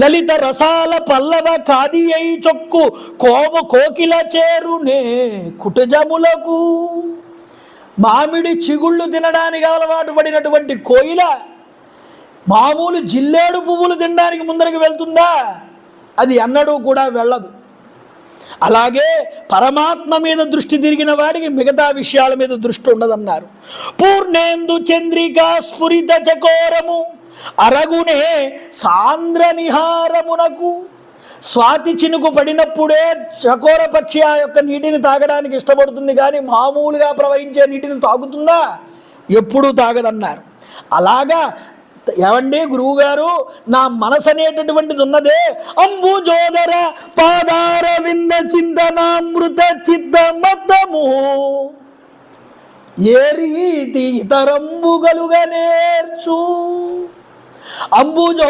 లలిత రసాల పల్లవ కాది అయి చొక్కు కోమ కోకిల చేరునే కుటజములకు. మామిడి చిగుళ్ళు తినడానికి అలవాటు పడినటువంటి కోయిల మామూలు జిల్లేడు పువ్వులు తినడానికి ముందరకు వెళ్తుందా? అది ఎన్నడూ కూడా వెళ్ళదు. అలాగే పరమాత్మ మీద దృష్టి తిరిగిన వాడికి మిగతా విషయాల మీద దృష్టి ఉండదన్నారు. పూర్ణేందు చంద్రికా స్ఫురిత చకోరము. అరగునే సాంద్ర నిహారమునకు స్వాతి చినుకు పడినప్పుడే చకోర పక్షి ఆ యొక్క నీటిని తాగడానికి ఇష్టపడుతుంది కానీ మామూలుగా ప్రవహించే నీటిని తాగుతుందా? ఎప్పుడూ తాగదన్నారు. అలాగా ఏమండి గురువుగారు నా మనసు అనేటటువంటిది ఉన్నదే అంబుజోదర పాదార వింద చింతనామృత చిత్తమతము ఏ రీతి ఇతరంబుగలుగా నేర్చు. 안 보죠?